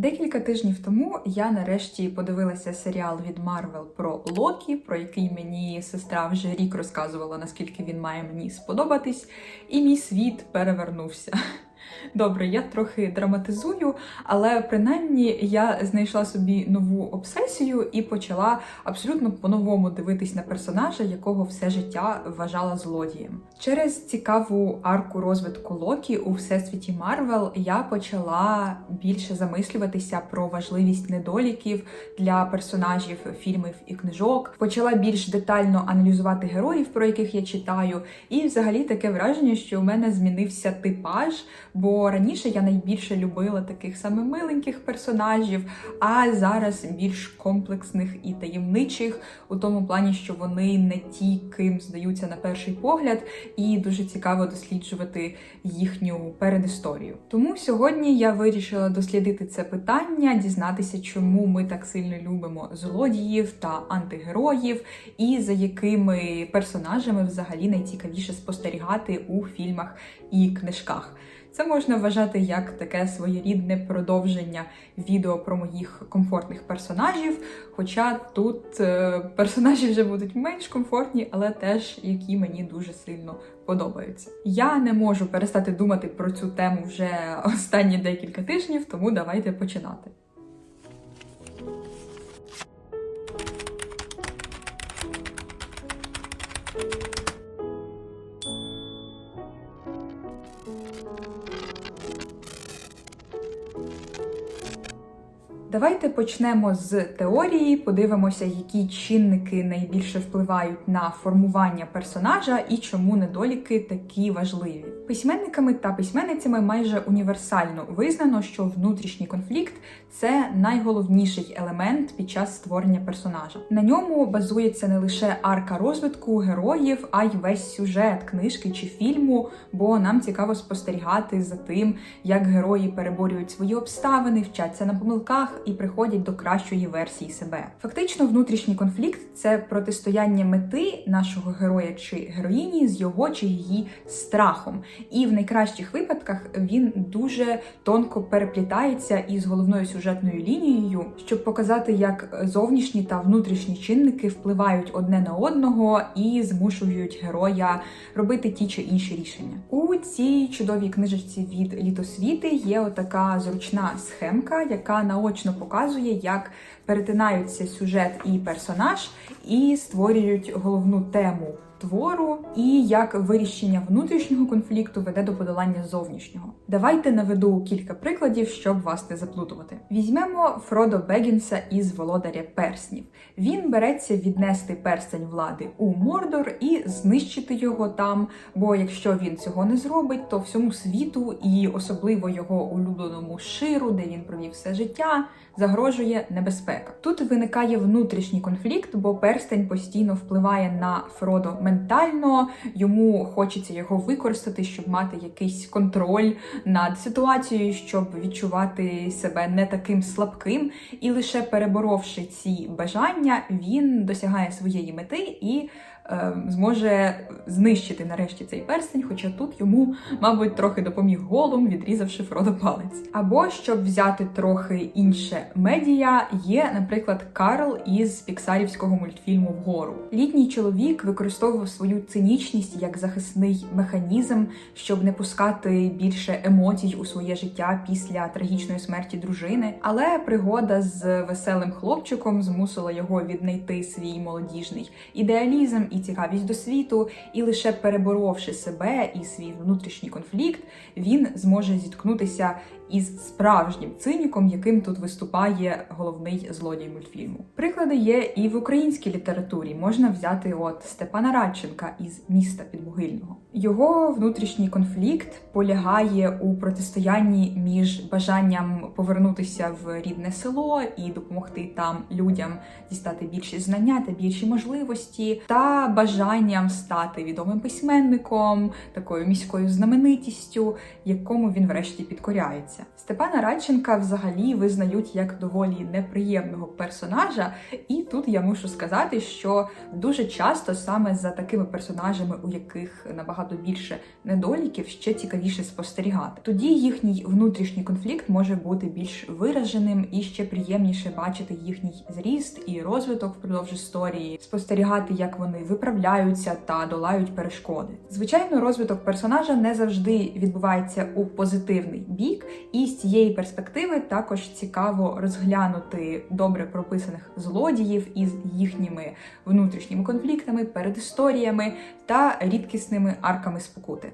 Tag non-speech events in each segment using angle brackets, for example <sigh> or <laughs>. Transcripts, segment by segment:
Декілька тижнів тому я нарешті подивилася серіал від Марвел про Локі, про який мені сестра вже рік розказувала, наскільки він має мені сподобатись, і мій світ перевернувся. Добре, я трохи драматизую, але принаймні я знайшла собі нову обсесію і почала абсолютно по-новому дивитись на персонажа, якого все життя вважала злодієм. Через цікаву арку розвитку Локі у всесвіті Марвел я почала більше замислюватися про важливість недоліків для персонажів фільмів і книжок. Почала більш детально аналізувати героїв, про яких я читаю, і взагалі таке враження, що у мене змінився типаж. Бо раніше я найбільше любила таких саме миленьких персонажів, а зараз більш комплексних і таємничих, у тому плані, що вони не ті, ким здаються на перший погляд, і дуже цікаво досліджувати їхню передісторію. Тому сьогодні я вирішила дослідити це питання, дізнатися, чому ми так сильно любимо злодіїв та антигероїв, і за якими персонажами взагалі найцікавіше спостерігати у фільмах і книжках. Це можна вважати як таке своєрідне продовження відео про моїх комфортних персонажів. Хоча тут е, персонажі вже будуть менш комфортні, але теж які мені дуже сильно подобаються. Я не можу перестати думати про цю тему вже останні декілька тижнів, тому давайте починати. Давайте почнемо з теорії, подивимося, які чинники найбільше впливають на формування персонажа і чому недоліки такі важливі. Письменниками та письменницями майже універсально визнано, що внутрішній конфлікт це найголовніший елемент під час створення персонажа. На ньому базується не лише арка розвитку героїв, а й весь сюжет книжки чи фільму, бо нам цікаво спостерігати за тим, як герої переборюють свої обставини, вчаться на помилках і приходять до кращої версії себе. Фактично, внутрішній конфлікт це протистояння мети нашого героя чи героїні з його чи її страхом. І в найкращих випадках він дуже тонко переплітається із головною сюжетною лінією, щоб показати, як зовнішні та внутрішні чинники впливають одне на одного і змушують героя робити ті чи інші рішення. У цій чудовій книжечці від літосвіти є отака зручна схемка, яка наочно показує, як перетинаються сюжет і персонаж, і створюють головну тему твору, і як вирішення внутрішнього конфлікту веде до подолання зовнішнього. Давайте наведу кілька прикладів, щоб вас не заплутувати. Візьмемо Фродо Бегінса із володаря перснів. Він береться віднести перстень влади у Мордор і знищити його там. Бо якщо він цього не зробить, то всьому світу і особливо його улюбленому ширу, де він провів все життя, загрожує небезпека. Тут виникає внутрішній конфлікт, бо перстень постійно впливає на Фродо ментально, йому хочеться його використати, щоб мати якийсь контроль над ситуацією, щоб відчувати себе не таким слабким, і лише переборовши ці бажання, він досягає своєї мети і зможе знищити нарешті цей перстень, хоча тут йому, мабуть, трохи допоміг голом, відрізавши Фродо палець. Або щоб взяти трохи інше медіа, є, наприклад, Карл із піксарівського мультфільму Вгору. Літній чоловік використовував свою цинічність як захисний механізм, щоб не пускати більше емоцій у своє життя після трагічної смерті дружини. Але пригода з веселим хлопчиком змусила його віднайти свій молодіжний ідеалізм і цікавість до світу, і лише переборовши себе і свій внутрішній конфлікт, він зможе зіткнутися із справжнім циніком, яким тут виступає головний злодій мультфільму. Приклади є і в українській літературі. Можна взяти от Степана Радченка із міста Підмогильного. Його внутрішній конфлікт полягає у протистоянні між бажанням повернутися в рідне село і допомогти там людям дістати більші знання та більші можливості, та бажанням стати відомим письменником, такою міською знаменитістю, якому він врешті підкоряється. Степана Радченка взагалі визнають як доволі неприємного персонажа, і тут я мушу сказати, що дуже часто саме за такими персонажами, у яких набагато більше недоліків, ще цікавіше спостерігати. Тоді їхній внутрішній конфлікт може бути більш вираженим і ще приємніше бачити їхній зріст і розвиток впродовж історії, спостерігати, як вони виправляються та долають перешкоди. Звичайно, розвиток персонажа не завжди відбувається у позитивний бік, і з цієї перспективи також цікаво розглянути добре прописаних злодіїв із їхніми внутрішніми конфліктами, передісторіями та рідкісними арками спокути.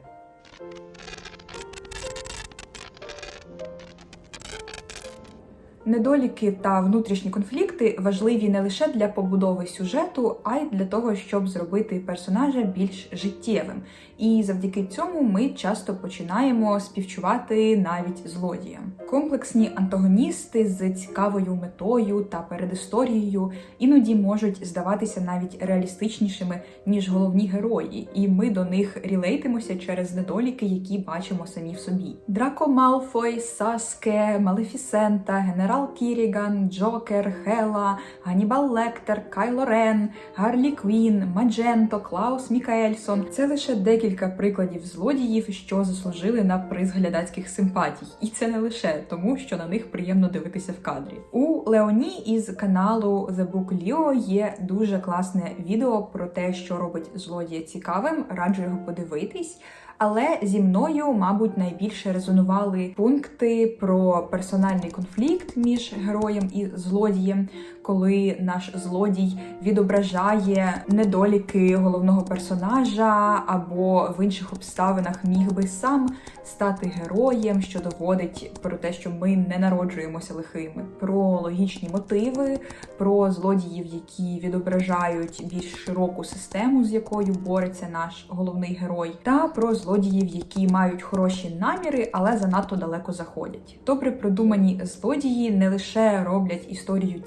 Недоліки та внутрішні конфлікти важливі не лише для побудови сюжету, а й для того, щоб зробити персонажа більш життєвим. І завдяки цьому ми часто починаємо співчувати навіть злодіям. Комплексні антагоністи з цікавою метою та передісторією іноді можуть здаватися навіть реалістичнішими ніж головні герої, і ми до них рілейтимося через недоліки, які бачимо самі в собі. Драко Малфой, Саске, Малефісента, генерал Кіріган, Джокер, Хела, Ганібал Лектер, Кайло Рен, Гарлі Квін, Мадженто, Клаус Мікаельсон це лише декілька прикладів злодіїв, що заслужили на приз глядацьких симпатій, і це не лише тому, що на них приємно дивитися в кадрі. У Леоні із каналу The Book Leo є дуже класне відео про те, що робить злодія цікавим. Раджу його подивитись. Але зі мною, мабуть, найбільше резонували пункти про персональний конфлікт між героєм і злодієм, коли наш злодій відображає недоліки головного персонажа, або в інших обставинах міг би сам стати героєм, що доводить про те, що ми не народжуємося лихими, про логічні мотиви, про злодіїв, які відображають більш широку систему, з якою бореться наш головний герой, та про злодіїв, які мають хороші наміри, але занадто далеко заходять. Добре продумані злодії не лише роблять історію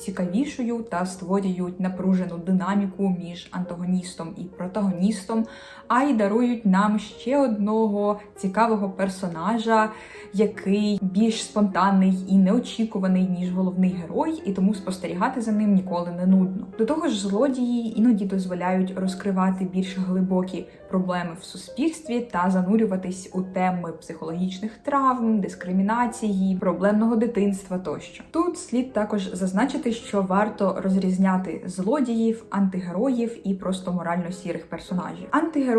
цікавішою та створюють напружену динаміку між антагоністом і протагоністом, а й дарують нам ще одного цікавого персонажа, який більш спонтанний і неочікуваний ніж головний герой, і тому спостерігати за ним ніколи не нудно. До того ж, злодії іноді дозволяють розкривати більш глибокі проблеми в суспільстві та занурюватись у теми психологічних травм, дискримінації, проблемного дитинства тощо. Тут слід також зазначити, що варто розрізняти злодіїв, антигероїв і просто морально сірих персонажів.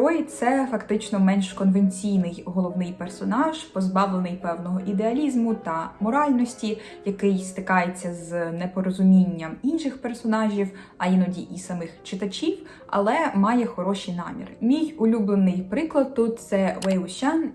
Антигерой це фактично менш конвенційний головний персонаж, позбавлений певного ідеалізму та моральності, який стикається з непорозумінням інших персонажів, а іноді і самих читачів, але має хороші наміри. Мій улюблений приклад тут це Вей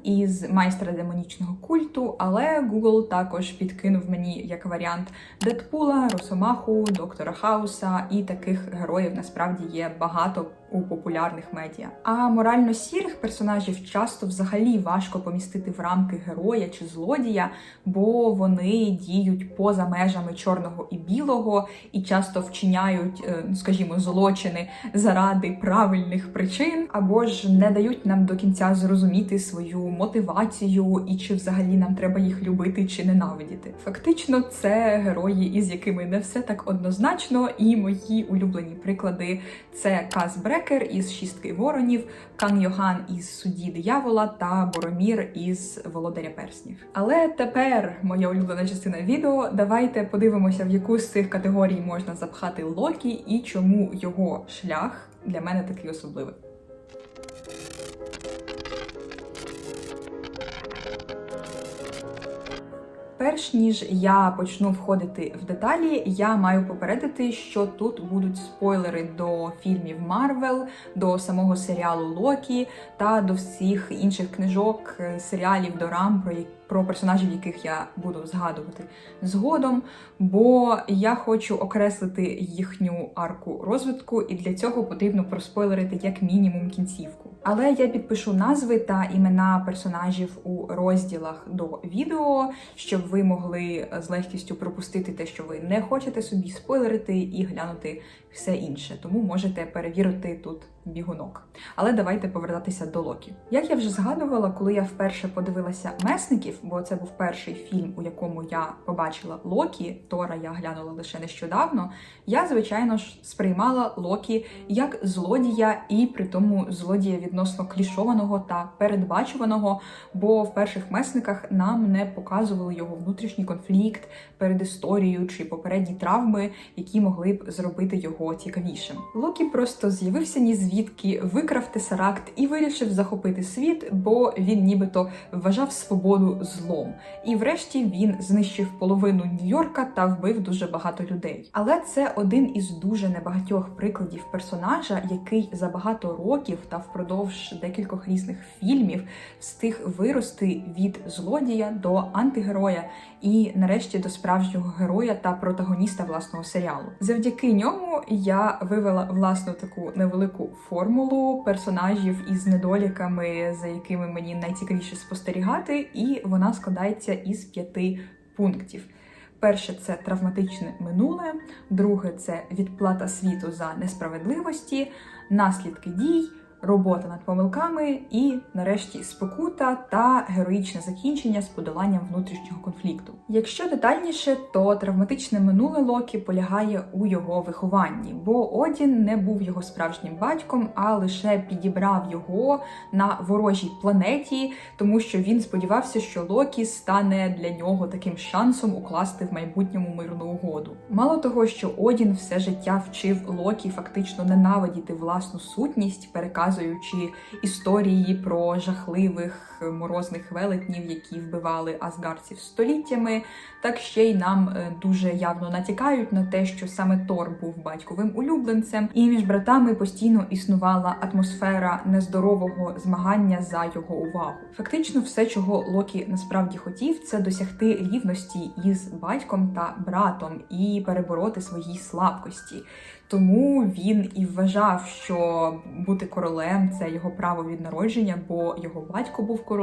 із майстра демонічного культу, але Google також підкинув мені як варіант Дедпула, Росомаху, Доктора Хауса і таких героїв насправді є багато у популярних медіа. А морально сірих персонажів часто взагалі важко помістити в рамки героя чи злодія, бо вони діють поза межами чорного і білого і часто вчиняють, е, скажімо, злочини заради правильних причин, або ж не дають нам до кінця зрозуміти свою мотивацію і чи взагалі нам треба їх любити чи ненавидіти. Фактично, це герої, із якими не все так однозначно, і мої улюблені приклади це Каз Брекер із шістки воронів, Кан Йоган із судді диявола та Боромір із володаря перснів. Але тепер моя улюблена частина відео. Давайте подивимося, в яку з цих категорій можна запхати Локі і чому його шлях для мене такий особливий. Перш ніж я почну входити в деталі, я маю попередити, що тут будуть спойлери до фільмів Марвел, до самого серіалу Локі та до всіх інших книжок, серіалів, дорам, про які про персонажів, яких я буду згадувати згодом, бо я хочу окреслити їхню арку розвитку, і для цього потрібно проспойлерити як мінімум кінцівку. Але я підпишу назви та імена персонажів у розділах до відео, щоб ви могли з легкістю пропустити те, що ви не хочете собі спойлерити, і глянути все інше. Тому можете перевірити тут бігунок. Але давайте повертатися до Локі. Як я вже згадувала, коли я вперше подивилася месників, бо це був перший фільм, у якому я побачила Локі, Тора я глянула лише нещодавно. Я, звичайно ж, сприймала Локі як злодія, і при тому злодія відносно клішованого та передбачуваного. Бо в перших месниках нам не показували його внутрішній конфлікт перед історією чи попередні травми, які могли б зробити його цікавішим. Локі просто з'явився ні звідки, викрав тесаракт і вирішив захопити світ, бо він нібито вважав свободу злом. І врешті він знищив половину Нью-Йорка та вбив дуже багато людей. Але це один із дуже небагатьох прикладів персонажа, який за багато років та впродовж декількох різних фільмів встиг вирости від злодія до антигероя і нарешті до справжнього героя та протагоніста власного серіалу. Завдяки ньому я вивела власну таку невелику формулу персонажів із недоліками, за якими мені найцікавіше спостерігати, і вона складається із п'яти пунктів. Перше це травматичне минуле, друге це відплата світу за несправедливості, наслідки дій, робота над помилками і, нарешті, спокута та героїчне закінчення з подоланням внутрішнього конфлікту. Якщо детальніше, то травматичне минуле Локі полягає у його вихованні, бо Одін не був його справжнім батьком, а лише підібрав його на ворожій планеті, тому що він сподівався, що Локі стане для нього таким шансом укласти в майбутньому мирну угоду. Мало того, що Одін все життя вчив Локі фактично ненавидіти власну сутність, переказуючи історії про жахливих морозних велетнів, які вбивали асгарців століттями, так ще й нам е, дуже явно натякають на те, що саме Тор був батьковим улюбленцем, і між братами постійно існувала атмосфера нездорового змагання за його увагу. Фактично, все, чого Локі насправді хотів, це досягти рівності із батьком та братом і перебороти свої слабкості. Тому він і вважав, що бути королем це його право від народження, бо його батько був королем,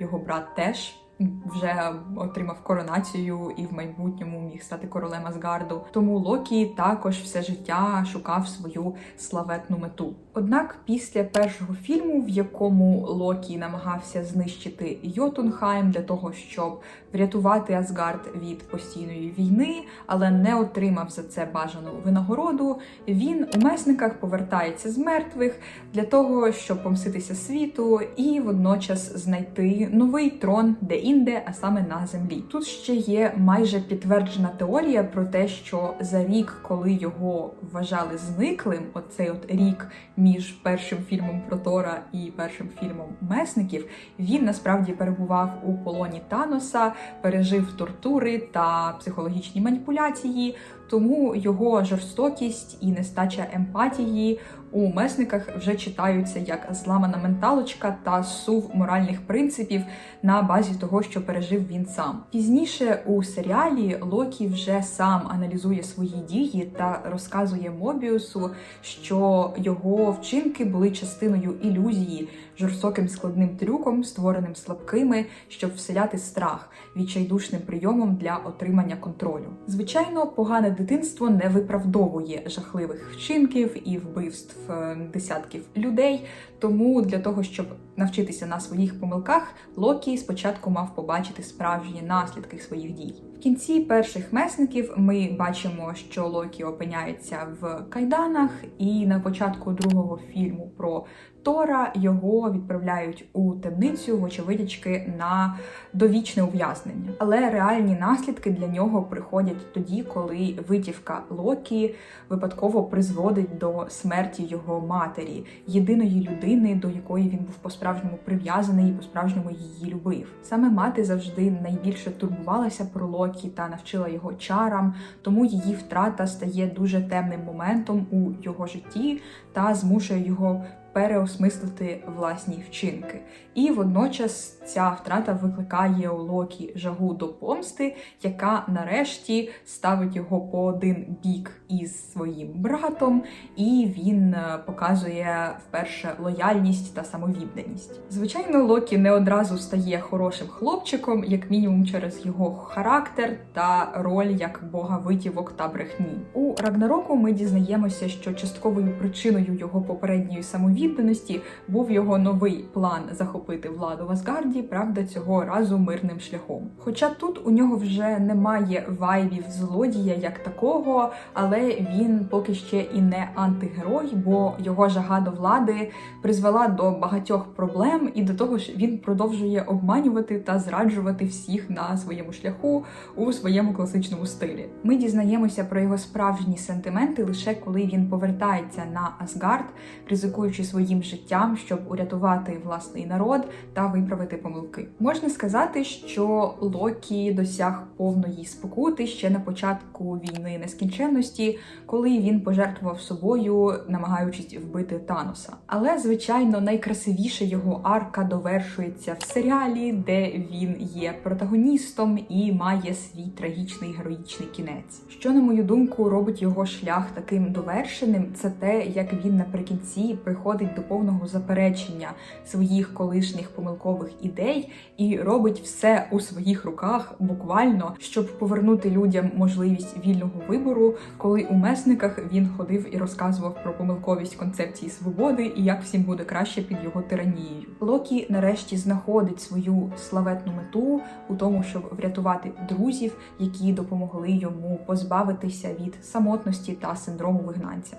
його брат теж. Вже отримав коронацію і в майбутньому міг стати королем Асгарду. Тому Локі також все життя шукав свою славетну мету. Однак, після першого фільму, в якому Локі намагався знищити Йотунхайм для того, щоб врятувати Асгард від постійної війни, але не отримав за це бажану винагороду, він у месниках повертається з мертвих для того, щоб помститися світу і водночас знайти новий трон, де інде, а саме на землі. Тут ще є майже підтверджена теорія про те, що за рік, коли його вважали зниклим, оцей от рік між першим фільмом про Тора і першим фільмом Месників, він насправді перебував у полоні Таноса, пережив тортури та психологічні маніпуляції. Тому його жорстокість і нестача емпатії у месниках вже читаються як зламана менталочка та сув моральних принципів на базі того, що пережив він сам. Пізніше у серіалі Локі вже сам аналізує свої дії та розказує Мобіусу, що його вчинки були частиною ілюзії, жорстоким складним трюком, створеним слабкими, щоб вселяти страх відчайдушним прийомом для отримання контролю. Звичайно, погане дитинство не виправдовує жахливих вчинків і вбивств е, десятків людей. Тому для того, щоб навчитися на своїх помилках, Локі спочатку мав побачити справжні наслідки своїх дій. В кінці перших месників ми бачимо, що Локі опиняється в кайданах, і на початку другого фільму про Тора його відправляють у темницю, вочевидячки, на довічне ув'язнення. Але реальні наслідки для нього приходять тоді, коли витівка Локі випадково призводить до смерті його матері, єдиної людини, до якої він був по-справжньому прив'язаний і по-справжньому її любив. Саме мати завжди найбільше турбувалася про Локі та навчила його чарам, тому її втрата стає дуже темним моментом у його житті та змушує його переосмислити власні вчинки. І водночас ця втрата викликає у Локі жагу до помсти, яка нарешті ставить його по один бік із своїм братом, і він е, показує вперше лояльність та самовідданість. Звичайно, Локі не одразу стає хорошим хлопчиком, як мінімум через його характер та роль як бога витівок та брехні. У Рагнароку ми дізнаємося, що частковою причиною його попередньої самовідданості був його новий план захопити владу в Асгарді, правда, цього разу мирним шляхом. Хоча тут у нього вже немає вайбів злодія як такого, але він поки ще і не антигерой, бо його жага до влади призвела до багатьох проблем, і до того ж він продовжує обманювати та зраджувати всіх на своєму шляху у своєму класичному стилі. Ми дізнаємося про його справжні сентименти лише коли він повертається на Асгард, ризикуючи своїм життям, щоб урятувати власний народ та виправити помилки. Можна сказати, що Локі досяг повної спокути ще на початку війни нескінченності, коли він пожертвував собою, намагаючись вбити Таноса. Але звичайно, найкрасивіше його арка довершується в серіалі, де він є протагоністом і має свій трагічний героїчний кінець. Що, на мою думку, робить його шлях таким довершеним, це те, як він наприкінці приходить до повного заперечення своїх колишніх помилкових ідей і робить все у своїх руках, буквально, щоб повернути людям можливість вільного вибору, коли у месниках він ходив і розказував про помилковість концепції свободи і як всім буде краще під його тиранією. Локі нарешті знаходить свою славетну мету у тому, щоб врятувати друзів, які допомогли йому позбавитися від самотності та синдрому вигнанця.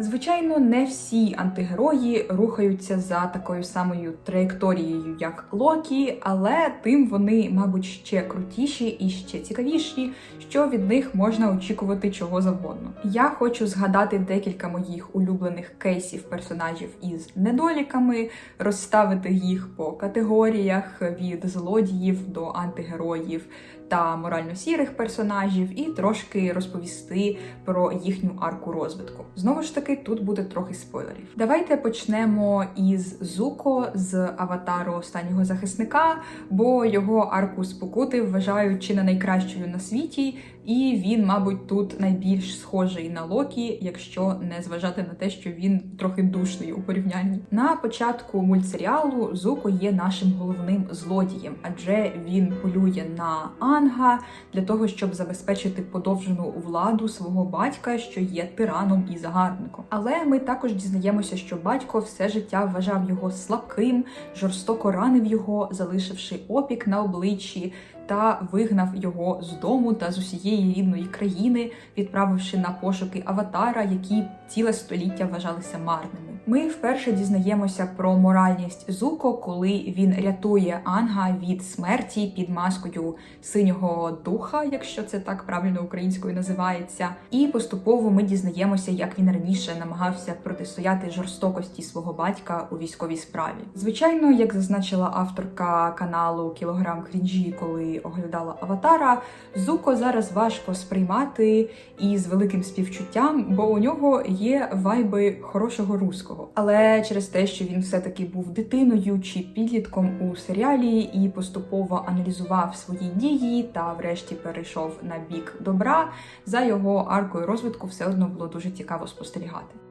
Звичайно, не всі антигерої рухаються за такою самою траєкторією, як Локі, але тим вони, мабуть, ще крутіші і ще цікавіші, що від них можна очікувати чого завгодно. Я хочу згадати декілька моїх улюблених кейсів персонажів із недоліками, розставити їх по категоріях від злодіїв до антигероїв та морально сірих персонажів, і трошки розповісти про їхню арку розвитку. Знову ж таки, тут буде трохи спойлерів. Давайте почнемо із Зуко з аватару останнього захисника, бо його арку спокути вважають чи не найкращою на світі, і він, мабуть, тут найбільш схожий на Локі, якщо не зважати на те, що він трохи душний у порівнянні. На початку мультсеріалу Зуко є нашим головним злодієм, адже він полює на Анга для того, щоб забезпечити подовжену владу свого батька, що є тираном і загарбником. Але ми також дізнаємося, що батько все життя вважав його слабким, жорстоко ранив його, залишивши опік на обличчі. Та вигнав його з дому та з усієї рідної країни, відправивши на пошуки аватара, які ціле століття вважалися марними. Ми вперше дізнаємося про моральність Зуко, коли він рятує Анга від смерті під маскою синього духа, якщо це так правильно українською називається. І поступово ми дізнаємося, як він раніше намагався протистояти жорстокості свого батька у військовій справі. Звичайно, як зазначила авторка каналу Кілограм Крінжі, коли оглядала аватара, Зуко зараз важко сприймати і з великим співчуттям, бо у нього є вайби хорошого руського. Але через те, що він все-таки був дитиною чи підлітком у серіалі і поступово аналізував свої дії та, врешті, перейшов на бік добра, за його аркою розвитку все одно було дуже цікаво спостерігати.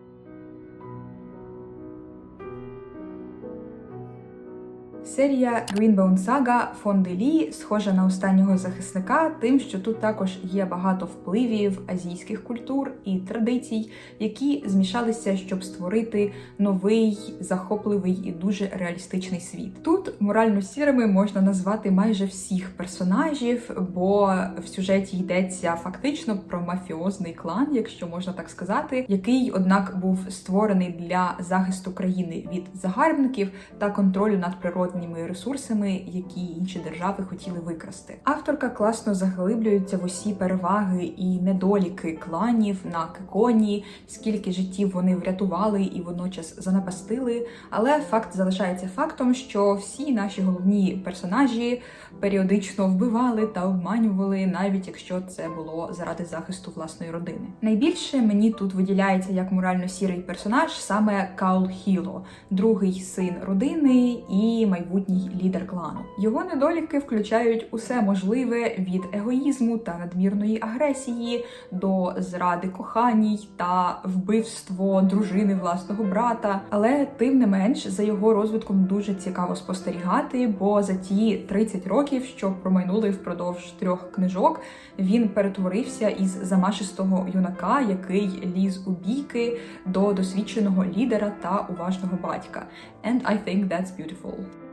Серія Greenbone Saga Фонди Лі схожа на останнього захисника, тим, що тут також є багато впливів азійських культур і традицій, які змішалися, щоб створити новий, захопливий і дуже реалістичний світ. Тут морально сірими можна назвати майже всіх персонажів, бо в сюжеті йдеться фактично про мафіозний клан, якщо можна так сказати, який, однак, був створений для захисту країни від загарбників та контролю над природнім природніми ресурсами, які інші держави хотіли викрасти. Авторка класно заглиблюється в усі переваги і недоліки кланів на Кеконі, скільки життів вони врятували і водночас занапастили. Але факт залишається фактом, що всі наші головні персонажі періодично вбивали та обманювали, навіть якщо це було заради захисту власної родини. Найбільше мені тут виділяється як морально сірий персонаж саме Каул Хіло, другий син родини і майбутній лідер клану. Його недоліки включають усе можливе від егоїзму та надмірної агресії до зради коханій та вбивство дружини власного брата. Але тим не менш за його розвитком дуже цікаво спостерігати, бо за ті 30 років, що промайнули впродовж трьох книжок, він перетворився із замашистого юнака, який ліз у бійки, до досвідченого лідера та уважного батька. And I think that's beautiful.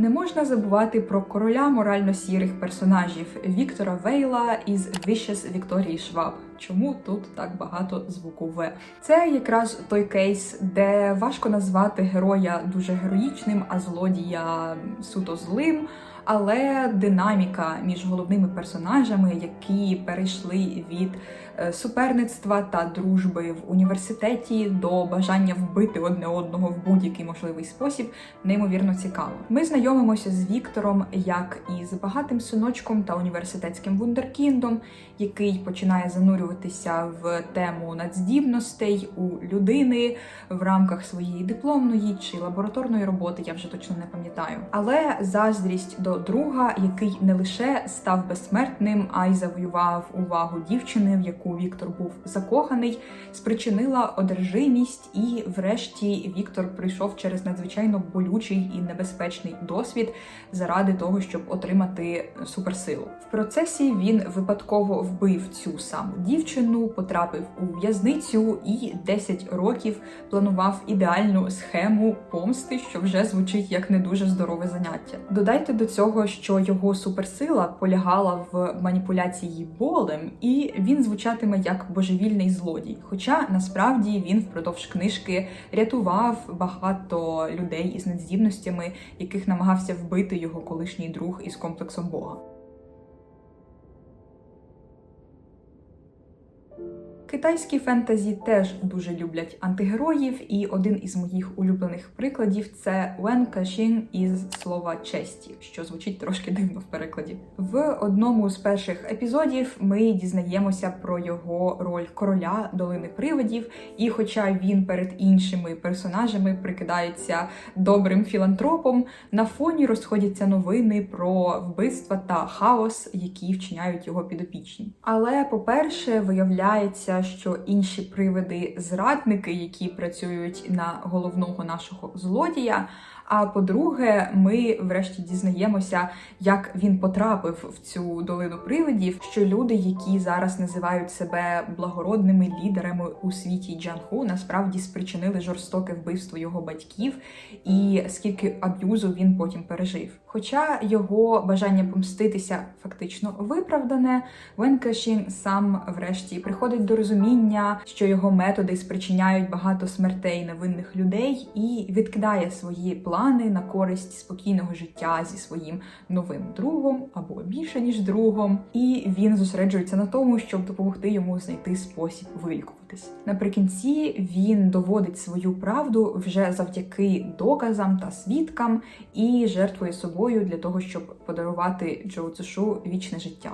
Не можна забувати про короля морально сірих персонажів Віктора Вейла із Vicious Вікторії Шваб. Чому тут так багато звуку В? Це якраз той кейс, де важко назвати героя дуже героїчним, а злодія суто злим. Але динаміка між головними персонажами, які перейшли від суперництва та дружби в університеті до бажання вбити одне одного в будь-який можливий спосіб, неймовірно цікаво. Ми знайомимося з Віктором як із багатим синочком та університетським вундеркіндом, який починає занурюватися в тему надздібностей у людини в рамках своєї дипломної чи лабораторної роботи. Я вже точно не пам'ятаю. Але заздрість до друга, який не лише став безсмертним, а й завоював увагу дівчини, в яку Віктор був закоханий, спричинила одержимість, і, врешті, Віктор прийшов через надзвичайно болючий і небезпечний досвід заради того, щоб отримати суперсилу. В процесі він випадково вбив цю саму дівчину, потрапив у в'язницю і 10 років планував ідеальну схему помсти, що вже звучить як не дуже здорове заняття. Додайте до цього, що його суперсила полягала в маніпуляції болем, і він звучатиме як божевільний злодій. Хоча насправді він впродовж книжки рятував багато людей із надздібностями, яких намагався вбити його колишній друг із комплексом Бога. Китайські фентезі теж дуже люблять антигероїв, і один із моїх улюблених прикладів це Вен Кашін із слова честі, що звучить трошки дивно в перекладі. В одному з перших епізодів ми дізнаємося про його роль короля долини привидів, і хоча він перед іншими персонажами прикидається добрим філантропом, на фоні розходяться новини про вбивства та хаос, які вчиняють його підопічні. Але, по-перше, виявляється що інші привиди зрадники, які працюють на головного нашого злодія. А по-друге, ми врешті дізнаємося, як він потрапив в цю долину привидів. Що люди, які зараз називають себе благородними лідерами у світі Джанху, насправді спричинили жорстоке вбивство його батьків, і скільки аб'юзу він потім пережив. Хоча його бажання помститися фактично виправдане, Вен Кашін сам врешті приходить до розуміння, що його методи спричиняють багато смертей невинних людей, і відкидає свої плани на користь спокійного життя зі своїм новим другом або більше ніж другом. І він зосереджується на тому, щоб допомогти йому знайти спосіб вилікуватись. Наприкінці він доводить свою правду вже завдяки доказам та свідкам і жертвує собою для того, щоб подарувати Джоу Цушу вічне життя.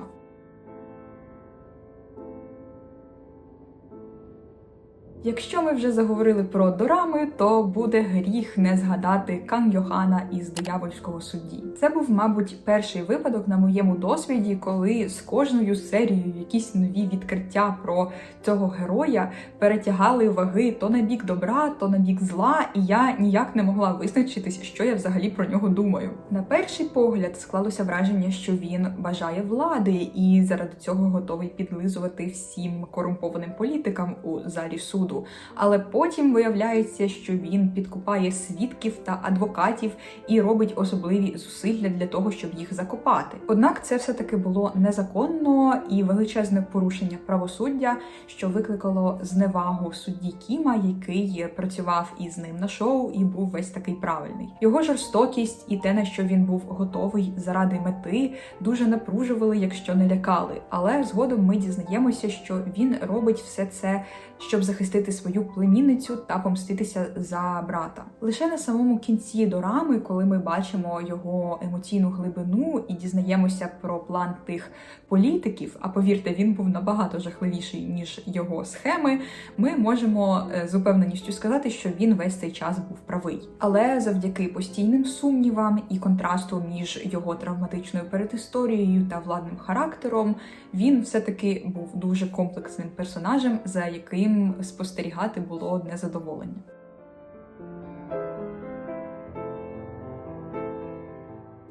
Якщо ми вже заговорили про дорами, то буде гріх не згадати Кан Йохана із диявольського судді. Це був, мабуть, перший випадок на моєму досвіді, коли з кожною серією якісь нові відкриття про цього героя перетягали ваги то на бік добра, то на бік зла, і я ніяк не могла визначитись, що я взагалі про нього думаю. На перший погляд склалося враження, що він бажає влади і заради цього готовий підлизувати всім корумпованим політикам у залі суду. Суду. Але потім виявляється, що він підкупає свідків та адвокатів і робить особливі зусилля для того, щоб їх закопати. Однак це все таки було незаконно і величезне порушення правосуддя, що викликало зневагу судді Кіма, який працював із ним на шоу і був весь такий правильний. Його жорстокість і те, на що він був готовий заради мети, дуже напружували, якщо не лякали. Але згодом ми дізнаємося, що він робить все це, щоб захистити свою племінницю та помститися за брата. Лише на самому кінці дорами, коли ми бачимо його емоційну глибину і дізнаємося про план тих політиків, а повірте, він був набагато жахливіший ніж його схеми. Ми можемо е, з упевненістю сказати, що він весь цей час був правий. Але завдяки постійним сумнівам і контрасту між його травматичною передісторією та владним характером, він все-таки був дуже комплексним персонажем, за яким спостерігати було одне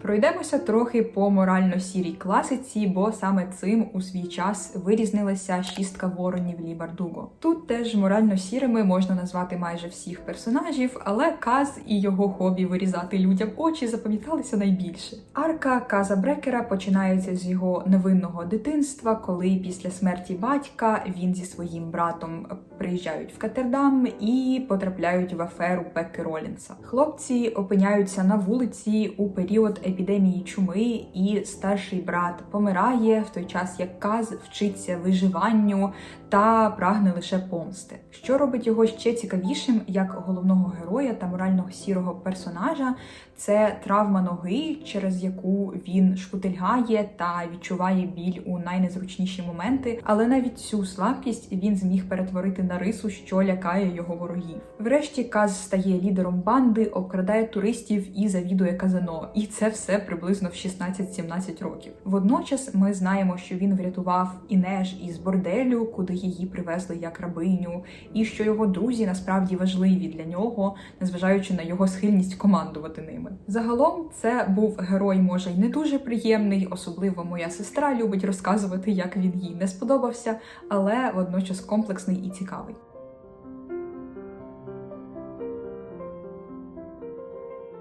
Пройдемося трохи по морально-сірій класиці, бо саме цим у свій час вирізнилася шістка воронів Лі Бардуго. Тут теж морально-сірими можна назвати майже всіх персонажів, але Каз і його хобі вирізати людям очі запам'яталися найбільше. Арка Каза Брекера починається з його невинного дитинства, коли після смерті батька він зі своїм братом приїжджають в Катердам і потрапляють в аферу Пекки Ролінса. Хлопці опиняються на вулиці у період епідемії чуми, і старший брат помирає в той час, як Каз вчиться виживанню та прагне лише помсти. Що робить його ще цікавішим як головного героя та морально сірого персонажа, це травма ноги, через яку він шкутильгає та відчуває біль у найнезручніші моменти. Але навіть цю слабкість він зміг перетворити на рису, що лякає його ворогів. Врешті Каз стає лідером банди, обкрадає туристів і завідує казино. І це все приблизно в 16-17 років. Водночас ми знаємо, що він врятував Інеж із борделю, куди її привезли як рабиню, і що його друзі насправді важливі для нього, незважаючи на його схильність командувати ними. Загалом це був герой, може й не дуже приємний, особливо моя сестра любить розказувати, як він їй не сподобався, але водночас комплексний і цікавий.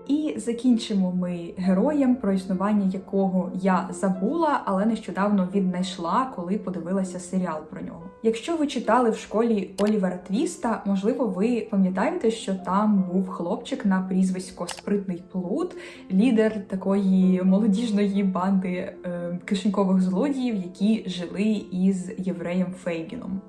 І закінчимо ми героєм, про існування якого я забула, але нещодавно віднайшла, коли подивилася серіал про нього. Якщо ви читали в школі Олівера Твіста, можливо, ви пам'ятаєте, що там був хлопчик на прізвисько Спритний Плут, лідер такої молодіжної банди е, кишенькових злодіїв, які жили із євреєм Фейгіном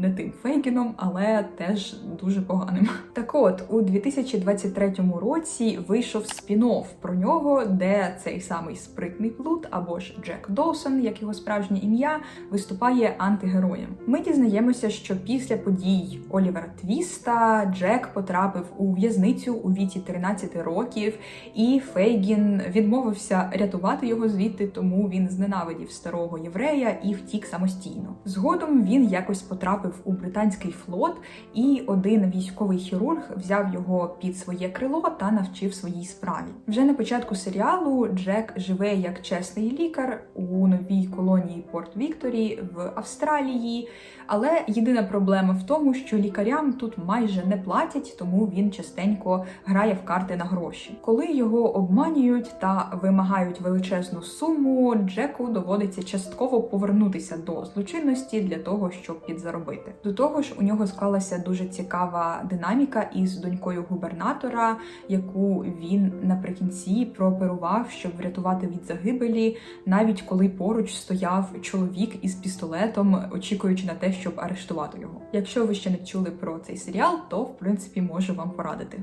не тим Фейгіном, але теж дуже поганим. Так от, у 2023 році вийшов спін-офф про нього, де цей самий спритний плут або ж Джек Доусон, як його справжнє ім'я, виступає антигероєм. Ми дізнаємося, що після подій Олівера Твіста Джек потрапив у в'язницю у віці 13 років, і Фейгін відмовився рятувати його звідти, тому він зненавидів старого єврея і втік самостійно. Згодом він якось потрапив у британський флот, і один військовий хірург взяв його під своє крило та навчив своїй справі. Вже на початку серіалу Джек живе як чесний лікар у новій колонії Порт Вікторі в Австралії. Але єдина проблема в тому, що лікарям тут майже не платять, тому він частенько грає в карти на гроші. Коли його обманюють та вимагають величезну суму, Джеку доводиться частково повернутися до злочинності для того, щоб підзаробити. До того ж, у нього склалася дуже цікава динаміка із донькою губернатора, яку він наприкінці прооперував, щоб врятувати від загибелі, навіть коли поруч стояв чоловік із пістолетом, очікуючи на те, щоб арештувати його. Якщо ви ще не чули про цей серіал, то в принципі можу вам порадити.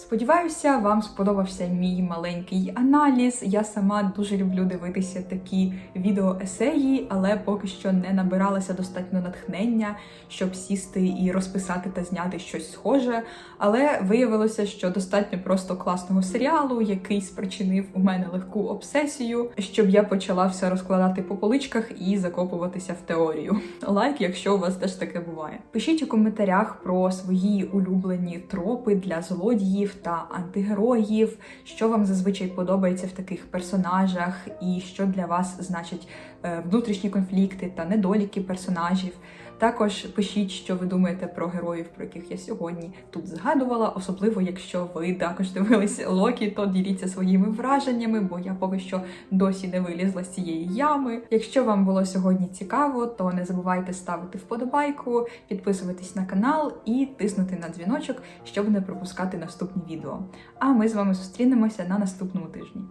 Сподіваюся, вам сподобався мій маленький аналіз. Я сама дуже люблю дивитися такі відеоесеї, але поки що не набиралася достатньо натхнення, щоб сісти і розписати та зняти щось схоже. Але виявилося, що достатньо просто класного серіалу, який спричинив у мене легку обсесію, щоб я почала все розкладати по поличках і закопуватися в теорію. <laughs> Лайк, якщо у вас теж таке буває. Пишіть у коментарях про свої улюблені тропи для злодіїв та антигероїв, що вам зазвичай подобається в таких персонажах, і що для вас значить е, внутрішні конфлікти та недоліки персонажів. Також пишіть, що ви думаєте про героїв, про яких я сьогодні тут згадувала. Особливо, якщо ви також дивилися Локі, то діліться своїми враженнями, бо я поки що досі не вилізла з цієї ями. Якщо вам було сьогодні цікаво, то не забувайте ставити вподобайку, підписуватись на канал і тиснути на дзвіночок, щоб не пропускати наступні відео. А ми з вами зустрінемося на наступному тижні.